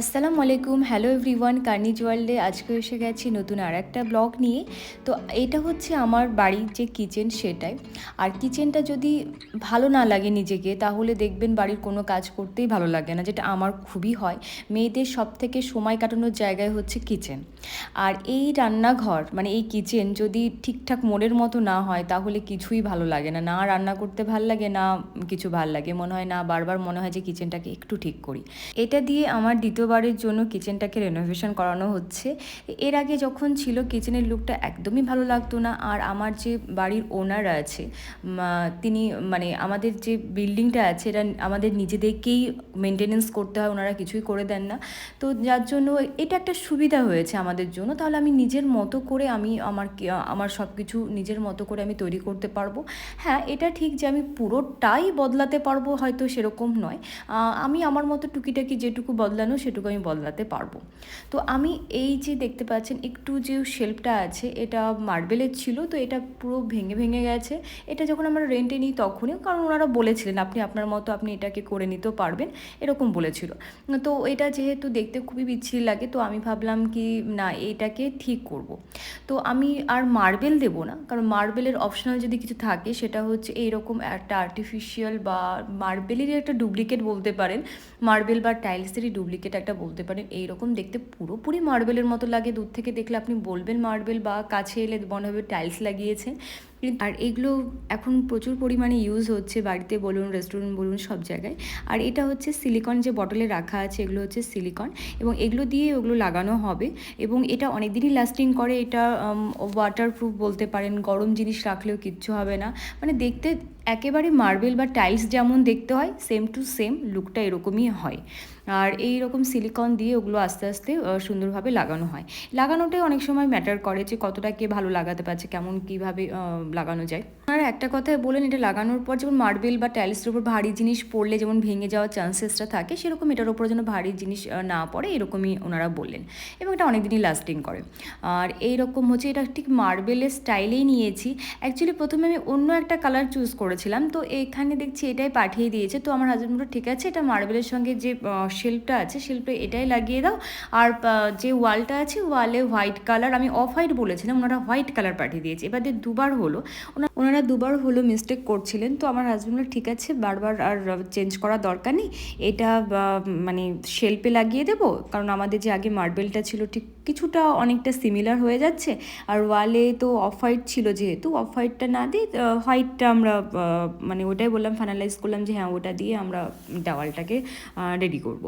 আসসালামু আলাইকুম। Hello everyone কার্নিজ ওয়ার্ল্ডে আজকে এসে গেছি নতুন আর একটা ব্লগ নিয়ে। তো এটা হচ্ছে আমার বাড়ির যে কিচেন সেটাই। আর কিচেনটা যদি ভালো না লাগে নিজেকে, তাহলে দেখবেন বাড়ির কোনো কাজ করতেই ভালো লাগে না, যেটা আমার খুবই হয়। মেয়েদের সব থেকে সময় কাটানোর জায়গায় হচ্ছে কিচেন আর এই রান্নাঘর মানে এই কিচেন যদি ঠিকঠাক মনের মতো না হয়, তাহলে কিছুই ভালো লাগে না। না রান্না করতে ভালো লাগে, না কিছু ভালো লাগে। মনে হয় না, বারবার মনে হয় যে কিচেনটাকে একটু ঠিক করি। এটা দিয়ে আমার দ্বিতীয়বারের জন্য কিচেনটাকে রেনোভেশন করানো হচ্ছে। এর আগে যখন ছিল, কিচেনের লুকটা একদমই ভালো লাগতো না। আর আমার যে বাড়ির ওনার আছে তিনি মানে আমাদের যে বিল্ডিংটা আছে, এটা আমাদের নিজেদেরকেই মেনটেনেন্স করতে হয়, ওনারা কিছুই করে দেন না। তো যার জন্য এটা একটা সুবিধা হয়েছে আমাদের জন্য। তাহলে আমি নিজের মতো করে আমি আমার আমার সব কিছু নিজের মতো করে আমি তৈরি করতে পারব। হ্যাঁ এটা ঠিক যে আমি পুরোটাই বদলাতে পারব, হয়তো সেরকম নয়। আমি আমার মতো টুকিটাকি যেটুকু বদলানো সেটুকু আমি বদলাতে পারব। তো আমি এই যে দেখতে পাচ্ছেন, একটু যে শেল্ফটা আছে, এটা মার্বেলের ছিল, তো এটা পুরো ভেঙে ভেঙে গেছে। এটা যখন আমরা রেন্টে নিই তখনই, কারণ ওনারা বলেছিলেন, আপনি আপনার মতো আপনি এটাকে করে নিতেও পারবেন। এরকম বলেছিল। তো এটা যেহেতু দেখতে খুবই বিচ্ছিরি লাগে, তো আমি ভাবলাম কি, না, এটাকে ঠিক করব। তো আমি আর মার্বেল দেবো না, কারণ মার্বেলের অপশনাল যদি কিছু থাকে, সেটা হচ্ছে এইরকম একটা আর্টিফিশিয়াল বা মার্বেলেরই একটা ডুপ্লিকেট বলতে পারেন। মার্বেল বা টাইলসেরই ডুপ্লিকেট একটা বলতে পারেন, এইরকম দেখতে পুরোপুরি মার্বেলের মতো লাগে। দূর থেকে দেখলে আপনি বলবেন মার্বেল বা কাছে এলে মনে হবে টাইলস লাগিয়েছেন। কিন্তু- আর এগুলো এখন প্রচুর পরিমাণে ইউজ হচ্ছে বাড়িতে বলুন রেস্টুরেন্ট বলুন, সব জায়গায়। আর এটা হচ্ছে সিলিকন যে বটলে রাখা আছে, এগুলো হচ্ছে সিলিকন এবং এগুলো দিয়ে ওগুলো লাগানো হবে এবং এটা অনেক দিনই লাস্টিং করে। এটা ওয়াটারপ্রুফ বলতে পারেন, গরম জিনিস রাখলেও কিচ্ছু হবে না। মানে দেখতে একেবারে মার্বেল বা টাইলস যেমন দেখতে হয় সেম টু সেম লুকটা এরকমই হয়। আর এই রকম সিলিকন দিয়ে ওগুলো আস্তে আস্তে সুন্দরভাবে লাগানো হয়। লাগানোটাই অনেক সময় ম্যাটার করে যে কতটা কে ভালো লাগাতে পারছে, কেমন কীভাবে লাগানো যায়। আর একটা কথায় বলেন এটা লাগানোর পর যেমন মার্বেল বা টাইলসের উপর ভারী জিনিস পড়লে যেমন ভেঙে যাওয়ার চান্সেসটা থাকে, সেরকম এটার উপর যেন ভারী জিনিস না পড়ে, এরকমই ওনারা বললেন। এবং এটা অনেক দিনই লাস্টিং করে। আর এই রকম হচ্ছে, এটা ঠিক মার্বেলের স্টাইলেই নিয়েছি। অ্যাকচুয়ালি প্রথমে আমি অন্য একটা কালার চুজ করেছিলাম, তো এখানে দেখছি এটাই পাঠিয়ে দিয়েছে। তো আমার হাজব্যান্ড ঠিক আছে, এটা মার্বেলের সঙ্গে যে শেল্ফটা আছে শেল্ফে এটাই লাগিয়ে দাও। আর যে ওয়ালটা আছে ওয়ালে হোয়াইট কালার আমি অফ হোয়াইট বলেছিলাম, ওনারা হোয়াইট কালার পাঠিয়ে দিয়েছে। এবার দুবার হলো ওনারা দুবার হলো মিস্টেক করছিলেন। তো আমার হাজব্যান্ড ঠিক আছে, বারবার আর চেঞ্জ করা দরকার নেই। এটা মানে শেল্পে লাগিয়ে দেবো। কারণ আমাদের যে আগে মার্বেলটা ছিল, ঠিক কিছুটা অনেকটা সিমিলার হয়ে যাচ্ছে। আর ওয়ালে তো অফ হোয়াইট ছিল যেহেতু অফ হোয়াইটটা না দিয়ে হোয়াইটটা আমরা মানে ওটাই বললাম ফাইনালাইজ করলাম যে হ্যাঁ ওটা দিয়ে আমরা দেওয়ালটাকে রেডি করব।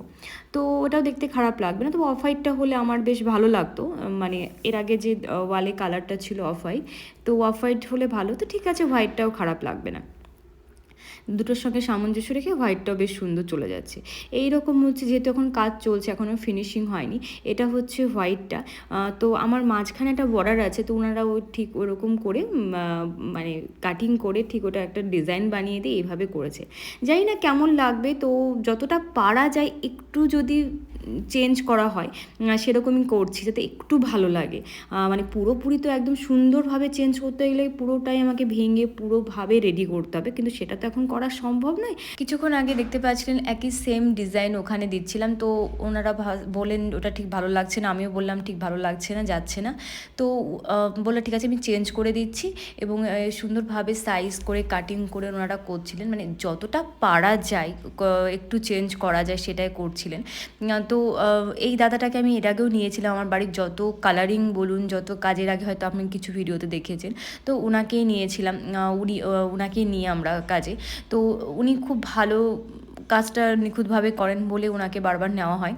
তো ওটাও দেখতে খারাপ লাগবে না। তো অফ হোয়াইটটা হলে আমার বেশ ভালো লাগতো। মানে এর আগে যে ওয়ালে কালারটা ছিল অফ হোয়াইট তো অফ হোয়াইট হলে ভালো। তো ঠিক আছে হোয়াইটটাও খারাপ লাগবে না। দুটোর সঙ্গে সামঞ্জস্য রেখে হোয়াইটটাও বেশ সুন্দর চলে যাচ্ছে। এই রকম হচ্ছে যেহেতু এখন কাজ চলছে এখনও ফিনিশিং হয়নি, এটা হচ্ছে হোয়াইটটা তো আমার মাঝখানে একটা বর্ডার আছে, তো ওনারা ও ঠিক ওরকম করে মানে কাটিং করে ঠিক ওটা একটা ডিজাইন বানিয়ে দিয়ে এইভাবে করেছে। জানি না কেমন লাগবে, তো যতটা পারা যায় একটু যদি চেঞ্জ করা হয় সেরকমই করছি যাতে একটু ভালো লাগে। মানে পুরোপুরি তো একদম সুন্দরভাবে চেঞ্জ করতে গেলে পুরোটাই আমাকে ভেঙে পুরোভাবে রেডি করতে হবে কিন্তু সেটা তো এখন করা সম্ভব নয়। কিছুক্ষণ আগে দেখতে পাচ্ছিলেন একই সেম ডিজাইন ওখানে দিচ্ছিলাম তো ওনারা বলেন ওটা ঠিক ভালো লাগছে না আমিও বললাম ঠিক ভালো লাগছে না যাচ্ছে না। তো আহ, বলল ঠিক আছে আমি চেঞ্জ করে দিচ্ছি এবং সুন্দরভাবে সাইজ করে কাটিং করে ওনারা করছিলেন মানে যতটা পারা যায় একটু চেঞ্জ করা যায় সেটাই করছিলেন। আহ, তো এই দাদাটাকে আমি এর আগেও নিয়েছিলাম আমার বাড়ির যত কালারিং বলুন, যত কাজের আগে হয়তো আপনি কিছু ভিডিওতে দেখেছেন, তো ওনাকেই নিয়েছিলাম উনি ওনাকে নিয়ে আমরা কাজে। তো উনি খুব ভালো কাজটা নিখুঁতভাবে করেন বলে ওনাকে বারবার নেওয়া হয়।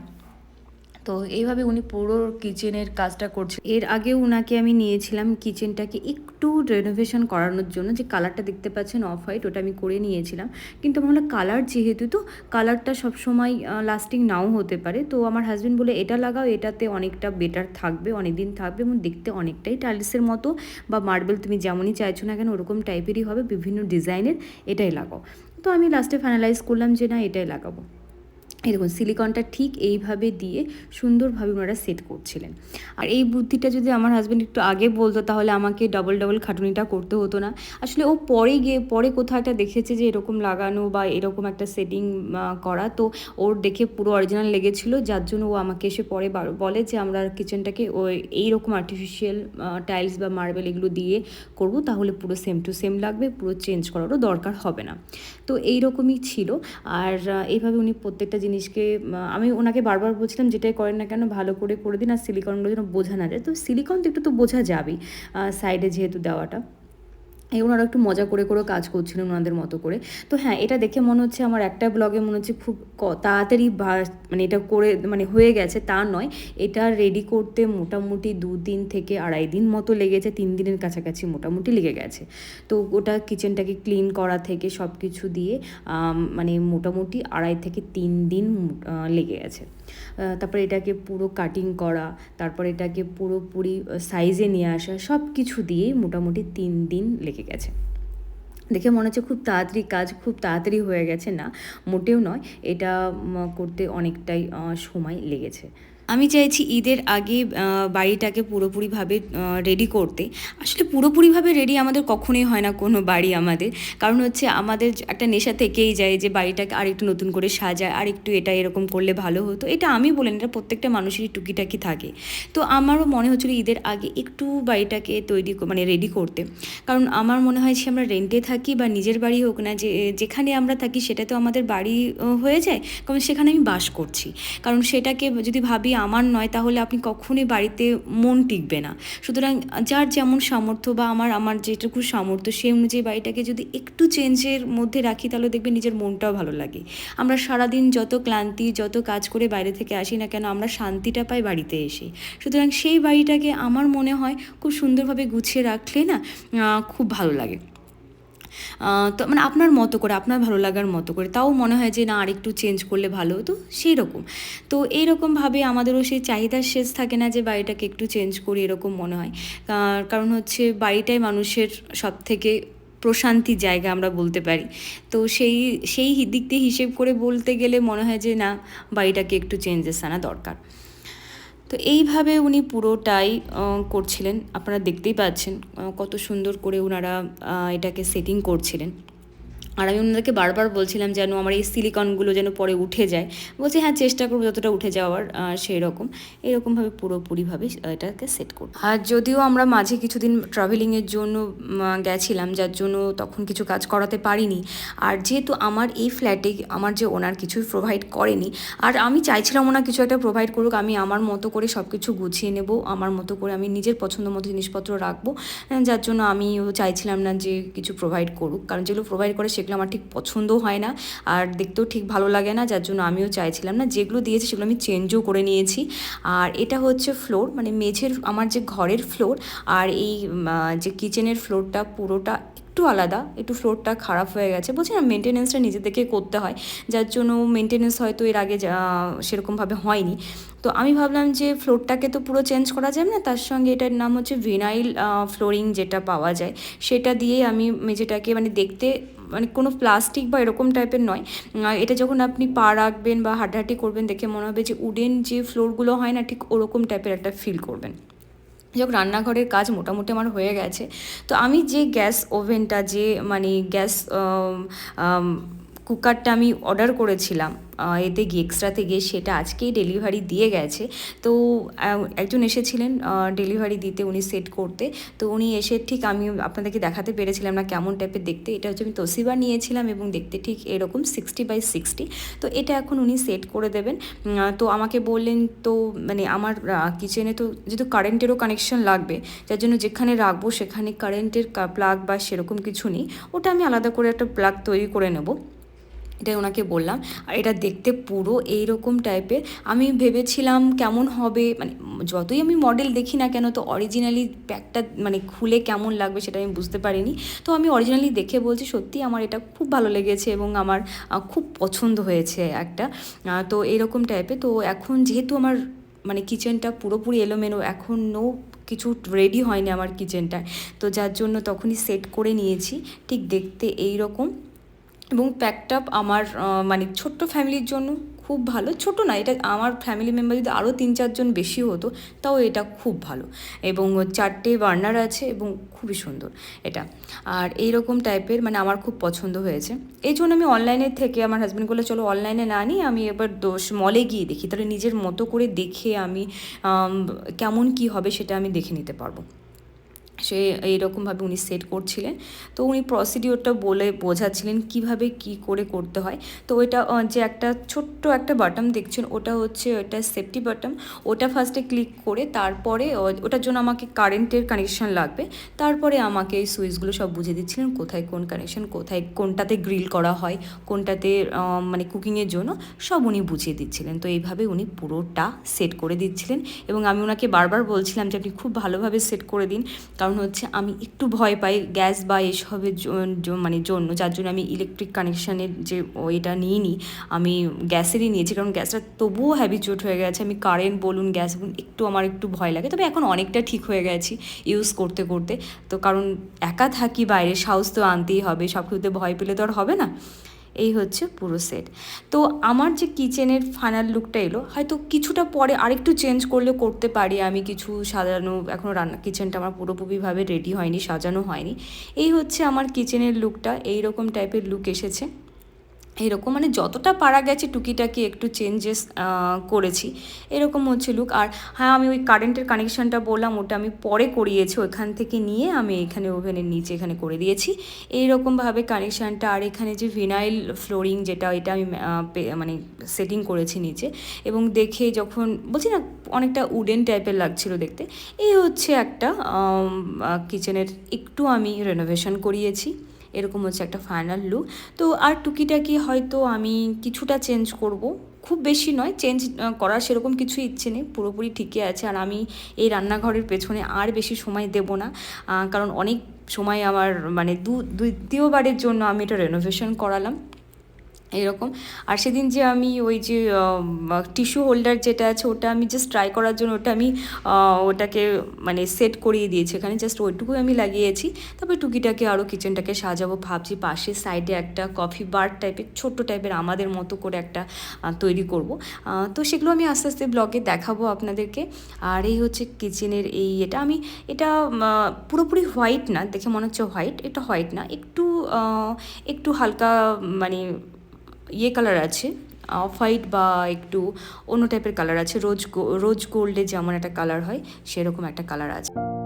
তো এইভাবে উনি পুরো কিচেনের কাজটা করছে। এর আগেও উনাকে আমি নিয়েছিলাম কিচেনটাকে একটু রেনোভেশন করানোর জন্য। যে কালারটা দেখতে পাচ্ছেন অফ হোয়াইট ওটা আমি করে নিয়েছিলাম। কিন্তু আমার কালার যেহেতু, তো কালারটা সবসময় লাস্টিং নাও হতে পারে। তো আমার হাজব্যান্ড বলে, এটা লাগাও, এটাতে অনেকটা বেটার থাকবে অনেক দিন থাকবে এবং দেখতে অনেকটাই টাইলসের মতো বা মার্বেল তুমি যেমনই চাইছো না কেন, ওরকম টাইপেরই হবে, বিভিন্ন ডিজাইনের এটাই লাগাও। তো আমি লাস্টে ফাইনালাইজ করলাম যে, না, এটাই লাগাবো। দেখুন সিলিকনটা ঠিক এইভাবে দিয়ে সুন্দরভাবে ওনারা সেট করছিলেন। আর এই বুদ্ধিটা যদি আমার হাজব্যান্ড একটু আগে বলতো, তাহলে আমাকে ডবল ডবল খাটুনিটা করতে হতো না। আসলে ও পরে গিয়ে, পরে কোথাও একটা দেখেছে যে এরকম লাগানো বা এরকম একটা সেটিং করা। তো ওর দেখে পুরো অরিজিনাল লেগেছিল, যার জন্য ও আমাকে এসে পরে বলে যে আমরা কিচেনটাকে ওই এইরকম আর্টিফিশিয়াল টাইলস বা মার্বেল এগুলো দিয়ে করব, তাহলে পুরো সেম টু সেম লাগবে, পুরো চেঞ্জ করারও দরকার হবে না। তো এই রকমই ছিল। আর এইভাবে উনি প্রত্যেকটা জিনিসকে আমি ওনাকে বারবার বলছিলাম যেটাই করেন না কেন ভালো করে করে দিন আর সিলিকনগুলো যেন বোঝা না যায়। তো সিলিকন তো একটু তো বোঝা যাবেই সাইডে যেহেতু দেওয়াটা। এই ওনারা একটু মজা করে করেও কাজ করছিলেন ওনাদের মতো করে। তো হ্যাঁ এটা দেখে মনে হচ্ছে আমার একটা ব্লগে মনে হচ্ছে খুব তাড়াতাড়ি মানে এটা করে মানে হয়ে গেছে, তা নয়। এটা রেডি করতে মোটামুটি দু দিন থেকে আড়াই দিন মতো লেগেছে, তিন দিনের কাছাকাছি মোটামুটি লেগে গেছে। তো ওটা কিচেনটাকে ক্লিন করা থেকে সব কিছু দিয়ে মানে মোটামুটি আড়াই থেকে তিন দিন লেগে গেছে। তারপরে এটাকে পুরো কাটিং করা, তারপর এটাকে পুরোপুরি সাইজে নিয়ে আসা সব কিছু দিয়েই মোটামুটি তিন দিন লেগে গেছে। দেখে মনে হচ্ছে খুব তাড়াতাড়ি কাজ, খুব তাড়াতাড়ি হয়ে গেছে না, মোটেও নয়, এটা করতে অনেকটাই সময় লেগেছে। আমি চাইছি ঈদের আগে বাড়িটাকে পুরোপুরিভাবে রেডি করতে। আসলে পুরোপুরিভাবে রেডি আমাদের কখনোই হয় না কোনো বাড়ি আমাদের। কারণ হচ্ছে আমাদের একটা নেশা থেকেই যায় যে বাড়িটাকে আর একটু নতুন করে সাজায় আর একটু এটা এরকম করলে ভালো হতো। এটা আমি বলেন এটা প্রত্যেকটা মানুষেরই টুকিটাকি থাকে। তো আমারও মনে হচ্ছিল ঈদের আগে একটু বাড়িটাকে তৈরি মানে রেডি করতে। কারণ আমার মনে হয় যে আমরা রেন্টে থাকি বা নিজের বাড়ি হোক না, যে, যেখানে আমরা থাকি সেটা তো আমাদের বাড়ি হয়ে যায়। কারণ সেখানে আমি বাস করছি। কারণ সেটাকে যদি ভাবি আমার নয়, তাহলে আপনি কখনোই বাড়িতে মন টিকবে না। সুতরাং যার যেমন সামর্থ্য বা আমার আমার যেটুকু সামর্থ্য, সেই অনুযায়ী বাড়িটাকে যদি একটু চেঞ্জের মধ্যে রাখি, তাহলে দেখবে নিজের মনটাও ভালো লাগে। আমরা সারাদিন যত ক্লান্তি, যত কাজ করে বাইরে থেকে আসি না কেন, আমরা শান্তিটা পাই বাড়িতে এসে। সুতরাং সেই বাড়িটাকে আমার মনে হয় খুব সুন্দরভাবে গুছিয়ে রাখলে না খুব ভালো লাগে। তো মানে আপনার মতো করে, আপনার ভালো লাগার মতো করে, তাও মনে হয় যে না, আরেকটু চেঞ্জ করলে ভালো হতো সেই রকম তো এইরকমভাবে আমাদেরও সেই চাহিদার শেষ থাকে না যে, বাড়িটাকে একটু চেঞ্জ করি, এরকম মনে হয়। কারণ হচ্ছে বাড়িটাই মানুষের সব থেকে প্রশান্তির জায়গা আমরা বলতে পারি। তো সেই সেই দিক দিয়ে হিসেব করে বলতে গেলে মনে হয় যে, না, বাড়িটাকে একটু চেঞ্জেস আনা দরকার। তো এইভাবে উনি পুরোটাই করছিলেন। আপনারা দেখতেই পাচ্ছেন কত সুন্দর করে ওনারা এটাকে সেটিং করছিলেন। আর আমি ওনাদেরকে বারবার বলছিলাম যেন আমার এই সিলিকনগুলো যেন পরে উঠে যায়। বলছে হ্যাঁ চেষ্টা করব যতটা উঠে যাওয়ার সেই রকম এরকমভাবে পুরোপুরিভাবে এটাকে সেট করব। আর যদিও আমরা মাঝে কিছুদিন ট্রাভেলিংয়ের জন্য গেছিলাম, যার জন্য তখন কিছু কাজ করাতে পারিনি। আর যেহেতু আমার এই ফ্ল্যাটে আমার যে ওনার কিছুই প্রোভাইড করেনি, আর আমি চাইছিলাম ওনার কিছু একটা প্রোভাইড করুক, আমি আমার মতো করে সব কিছু গুছিয়ে নেব, আমার মতো করে আমি নিজের পছন্দ মতো জিনিসপত্র রাখব, যার জন্য আমিও চাইছিলাম না যে কিছু প্রোভাইড করুক। কারণ যেগুলো প্রোভাইড করে সেগুলো আমার ঠিক পছন্দও হয় না আর দেখতেও ঠিক ভালো লাগে না, যার জন্য আমিও চাইছিলাম না। যেগুলো দিয়েছি সেগুলো আমি চেঞ্জও করে নিয়েছি। আর এটা হচ্ছে ফ্লোর মানে মেঝের, আমার যে ঘরের ফ্লোর আর এই যে কিচেনের ফ্লোরটা পুরোটা একটু আলাদা, একটু ফ্লোরটা খারাপ হয়ে গেছে। বলছি না মেনটেনেন্সটা নিজে থেকে করতে হয়, যার জন্য মেনটেনেন্স হয়তো এর আগে সেরকমভাবে হয়নি। তো আমি ভাবলাম যে ফ্লোরটাকে তো পুরো চেঞ্জ করা যাবে না, তার সঙ্গে এটার নাম হচ্ছে ভিনাইল ফ্লোরিং যেটা পাওয়া যায়, সেটা দিয়ে আমি মেঝেটাকে মানে দেখতে মানে কোনো প্লাস্টিক বা এরকম টাইপের নয়। এটা যখন আপনি পা রাখবেন বা হাঁটাহাঁটি করবেন দেখে মনে হবে যে উডেন যে ফ্লোরগুলো হয় না, ঠিক ওরকম টাইপের একটা ফিল করবেন। যাক রান্নাঘরের কাজ মোটামুটি আমার হয়ে গেছে, তো আমি যে গ্যাস ওভেনটা, যে মানে গ্যাস কুকারটা আমি অর্ডার করেছিলাম এতে গিয়ে এক্সট্রাতে গিয়ে সেটা আজকেই ডেলিভারি দিয়ে গেছে। তো একজন এসেছিলেন ডেলিভারি দিতে, উনি সেট করতে। তো উনি এসে ঠিক আমি আপনাদেরকে দেখাতে পেরেছিলাম না কেমন টাইপের দেখতে। এটা হচ্ছে আমি তোসিবা নিয়েছিলাম এবং দেখতে ঠিক এরকম সিক্সটি বাই সিক্সটি তো এটা এখন উনি সেট করে দেবেন। তো আমাকে বললেন, তো মানে আমার কিচেনে তো যেহেতু কারেন্টেরও কানেকশন লাগবে, যার জন্য যেখানে রাখব সেখানে কারেন্টের প্লাগ বা সেরকম কিছু নেই। ওটা আমি আলাদা করে একটা প্লাগ তৈরি করে নেব। এটাই ওনাকে বললাম। আর এটা দেখতে পুরো এই রকম টাইপের আমি ভেবেছিলাম কেমন হবে মানে যতই আমি মডেল দেখি না কেন, তো অরিজিনালি প্যাকটা মানে খুলে কেমন লাগবে সেটা আমি বুঝতে পারিনি। তো আমি অরিজিনালি দেখে বলছি, সত্যি আমার এটা খুব ভালো লেগেছে এবং আমার খুব পছন্দ হয়েছে একটা। তো এরকম টাইপের তো এখন যেহেতু আমার মানে কিচেনটা পুরোপুরি এলোমেলো, এখনও কিছু রেডি হয়নি আমার কিচেনটায় তো যার জন্য তখনই সেট করে নিয়েছি। ঠিক দেখতে এই রকম এবং প্যাকড আপ আমার মানে ছোট্ট ফ্যামিলির জন্য খুব ভালো। ছোট না, এটা আমার ফ্যামিলি মেম্বার যদি আরও তিন চারজন বেশি হতো, তাও এটা খুব ভালো। এবং চারটে বার্নার আছে এবং খুবই সুন্দর এটা। আর এই রকম টাইপের মানে আমার খুব পছন্দ হয়েছে। এই জন্য আমি অনলাইনের থেকে আমার হাজব্যান্ড বলল, চলো অনলাইনে না নিই আমি এবার দোষ মলে গিয়ে দেখি। তাহলে নিজের মতো করে দেখে আমি, কেমন কি হবে সেটা আমি দেখে নিতে পারব। সে এইরকমভাবে উনি সেট করছিলেন। তো উনি প্রসিডিওরটা বলে বোঝাচ্ছিলেন কীভাবে কি করে করতে হয়। তো ওইটা যে একটা ছোট্ট একটা বাটন দেখছেন, ওটা হচ্ছে ওটা সেফটি বাটন ওটা ফার্স্টে ক্লিক করে তারপরে ওটার জন্য আমাকে কারেন্টের কানেকশন লাগবে। তারপরে আমাকে এই সুইচগুলো সব বুঝিয়ে দিচ্ছিলেন, কোথায় কোন কানেকশন কোথায় কোনটাতে গ্রিল করা হয়, কোনটাতে মানে কুকিংয়ের জন্য, সব উনি বুঝিয়ে দিচ্ছিলেন। তো এইভাবে উনি পুরোটা সেট করে দিচ্ছিলেন। এবং আমি ওনাকে বারবার বলছিলাম যে আপনি খুব ভালোভাবে সেট করে দিন। কারণ হচ্ছে আমি একটু ভয় পাই গ্যাস বা এসবের মানে জন্য, যার জন্য আমি ইলেকট্রিক কানেকশানের যে ওইটা নিয়ে নিই আমি গ্যাসেরই নিয়েছি। কারণ গ্যাসটা তবুও হ্যাবিচুয়েট হয়ে গেছে। আমি কারেন্ট বলুন, গ্যাস বলুন, একটু আমার একটু ভয় লাগে। তবে এখন অনেকটা ঠিক হয়ে গেছি ইউজ করতে করতে। তো কারণ একা থাকি বাইরে, সাহস তো আনতেই হবে। সব কিছুতে ভয় পেলে তো আর হবে না। এই হচ্ছে পুরো সেট তো আমার যে কিচেনের ফাইনাল লুকটা এলো, হয়তো কিছুটা পরে আরেকটু চেঞ্জ করলে করতে পারি আমি কিছু সাজানো এখনও রান্না কিচেনটা আমার পুরোপুরিভাবে রেডি হয়নি, সাজানো হয়নি। এই হচ্ছে আমার কিচেনের লুকটা এই রকম টাইপের লুক এসেছে। এরকম মানে যতটা পারা গেছে টুকিটাকি একটু চেঞ্জেস করেছি। এরকম হচ্ছে লুক আর হ্যাঁ আমি ওই কারেন্টের কানেকশানটা বললাম, ওটা আমি পরে করিয়েছি, ওইখান থেকে নিয়ে আমি এখানে ওভেনের নিচে এখানে করে দিয়েছি। এইরকমভাবে কানেকশানটা আর এখানে যে ভিনাইল ফ্লোরিং যেটা এটা আমি মানে সেটিং করেছি নিচে। এবং দেখে যখন, বলছি না, অনেকটা উডেন টাইপের লাগছিল দেখতে। এই হচ্ছে একটা কিচেনের একটু আমি রেনোভেশন করিয়েছি। এরকম হচ্ছে একটা ফাইনাল লুক তো আর টুকিটাকি হয়তো আমি কিছুটা চেঞ্জ করব। খুব বেশি নয় চেঞ্জ করার সেরকম কিছু ইচ্ছে নেই, পুরোপুরি ঠিকই আছে। আর আমি এই রান্নাঘরের পেছনে আর বেশি সময় দেব না কারণ অনেক সময় আমার মানে দু দ্বিতীয়বারের জন্য আমি এটা রেনোভেশন করালাম। এরকম। আর সেদিন যে আমি ওই যে টিস্যু হোল্ডার যেটা আছে, ওটা আমি জাস্ট ট্রাই করার জন্য ওটা আমি ওটাকে মানে সেট করিয়ে দিয়েছি। এখানে জাস্ট ওইটুকুই আমি লাগিয়েছি। তারপরে টুকিটাকে আরও কিচেনটাকে সাজাবো। ভাবছি পাশে সাইডে একটা কফি বার টাইপের ছোট্ট টাইপের আমাদের মতো করে একটা তৈরি করব। তো সেগুলো আমি আস্তে আস্তে ব্লগে দেখাবো আপনাদেরকে। আর এই হচ্ছে কিচেনের এই এটা। আমি এটা পুরোপুরি হোয়াইট না, দেখে মনে হচ্ছে হোয়াইট এটা হোয়াইট না। একটু একটু হালকা মানে ইয়ে কালার আছে অফ হোয়াইট বা একটু অন্য টাইপের কালার আছে রোজ রোজ গোল্ডে যেমন একটা কালার হয়, সেরকম একটা কালার আছে।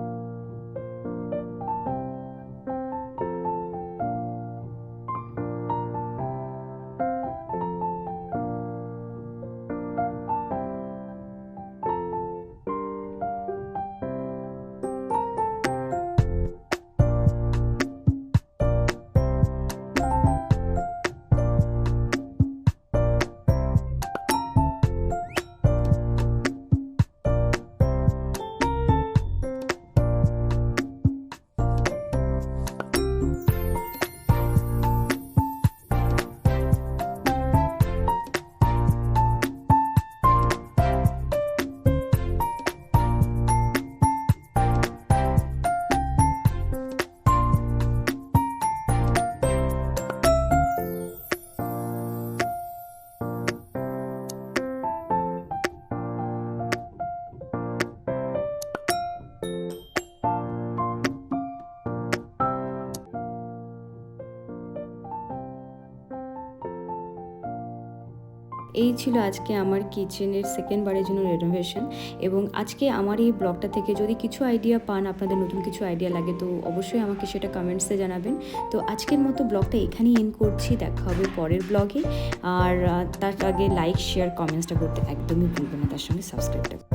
এই ছিল আজকে আমার কিচেনের সেকেন্ড বারের জন্য রেনোভেশন এবং আজকে আমার এই ব্লগটা থেকে যদি কিছু আইডিয়া পান, আপনাদের নতুন কিছু আইডিয়া লাগে, তো অবশ্যই আমাকে সেটা কমেন্টসে জানাবেন। তো আজকের মতো ব্লগটা এখানেই এন করছি, দেখা হবে পরের ব্লগে। আর তার আগে লাইক শেয়ার কমেন্টসটা করতে একদমই ভুলবেন না, তার সঙ্গে সাবস্ক্রাইবটা